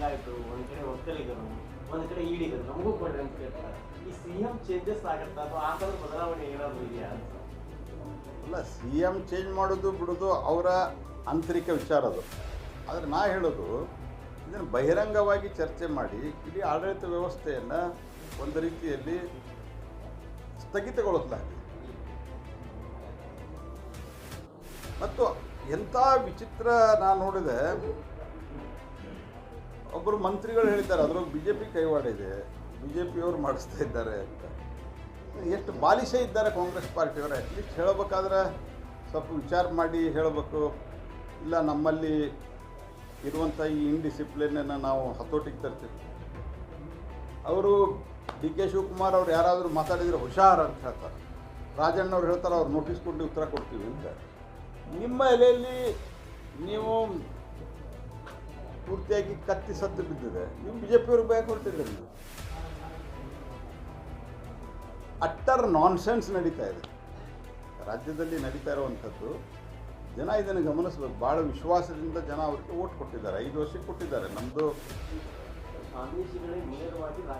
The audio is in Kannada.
ಲಿಂಗಾಯತರು ಒಂದ್ ಕಡೆ ಒಕ್ಕಲಿಗರು ಒಂದ್ ಕಡೆ ಈಡಿಗರು, ನಮಗೂ ಕೊಡ್ರಿ ಅಂತ ಕೇಳ್ತಾರೆ. ಈ ಸಿ ಎಂ ಚೇಂಜಸ್ ಆಗತ್ತಾ ಅಥವಾ ಆ ಥರದ ಬದಲಾವಣೆ ಏನಾದ್ರು ಇದೆಯಾ ಅಲ್ಲ ಸಿ ಎಂ ಚೇಂಜ್ ಮಾಡೋದು ಬಿಡೋದು ಅವರ ಆಂತರಿಕ ವಿಚಾರ ಅದು. ಆದರೆ ನಾ ಹೇಳೋದು, ಇದನ್ನು ಬಹಿರಂಗವಾಗಿ ಚರ್ಚೆ ಮಾಡಿ, ಇಡೀ ಆಡಳಿತ ವ್ಯವಸ್ಥೆಯನ್ನು ಒಂದು ರೀತಿಯಲ್ಲಿ ಸ್ಥಗಿತಗೊಳಿಸಲಾಗಿದೆ ಮತ್ತು ಎಂಥ ವಿಚಿತ್ರ ನಾನು ನೋಡಿದೆ ಒಬ್ಬರು ಮಂತ್ರಿಗಳು ಹೇಳಿದ್ದಾರೆ ಅದ್ರೊಳಗೆ ಬಿ ಜೆ ಪಿ ಕೈವಾಡ ಇದೆ ಬಿ ಜೆ ಪಿಯವರು ಮಾಡಿಸ್ತಾ ಇದ್ದಾರೆ ಅಂತ. ಎಷ್ಟು ಬಾಲಿಶ ಇದ್ದಾರೆ ಕಾಂಗ್ರೆಸ್ ಪಾರ್ಟಿಯವರು. ಅಟ್ಲೀಸ್ಟ್ ಹೇಳಬೇಕಾದ್ರೆ ಸ್ವಲ್ಪ ವಿಚಾರ ಮಾಡಿ ಹೇಳಬೇಕು. ಇಲ್ಲ, ನಮ್ಮಲ್ಲಿ ಇರುವಂಥ ಈ ಇನ್ಡಿಸಿಪ್ಲಿನನ್ನು ನಾವು ಹತೋಟಿಗೆ ತರ್ತೀವಿ. ಅವರು ಡಿ ಕೆ ಶಿವಕುಮಾರ್ ಅವ್ರು ಯಾರಾದರೂ ಮಾತಾಡಿದರೆ ಹುಷಾರು ಅಂತ ಹೇಳ್ತಾರೆ. ರಾಜಣ್ಣ ಅವ್ರು ಹೇಳ್ತಾರೆ, ಅವ್ರು ನೋಟಿಸ್ ಕೊಟ್ಟು ಉತ್ತರ ಕೊಡ್ತೀವಿ ಅಂತ. ನಿಮ್ಮ ಎಲೆಯಲ್ಲಿ ನೀವು ಪೂರ್ತಿಯಾಗಿ ಕತ್ತಿ ಸತ್ತು ಬಿದ್ದಿದೆ. ನೀವು ಬಿ ಜೆ ಪಿಯವ್ರಿಗೆ ಭಯ ಕೊಡ್ತಿಲ್ಲ ನೀವು ಅಟ್ಟರ್ ನಾನ್ಸೆನ್ಸ್ ನಡೀತಾ ಇದೆ. ರಾಜ್ಯದಲ್ಲಿ ನಡೀತಾ ಇರುವಂಥದ್ದು, ಜನ ಇದನ್ನು ಗಮನಿಸಬೇಕು. ಭಾಳ ವಿಶ್ವಾಸದಿಂದ ಜನ ಅವರಿಗೆ ಓಟ್ ಕೊಟ್ಟಿದ್ದಾರೆ. ಐದು ವರ್ಷಕ್ಕೆ ಕೊಟ್ಟಿದ್ದಾರೆ. ನಮ್ಮದು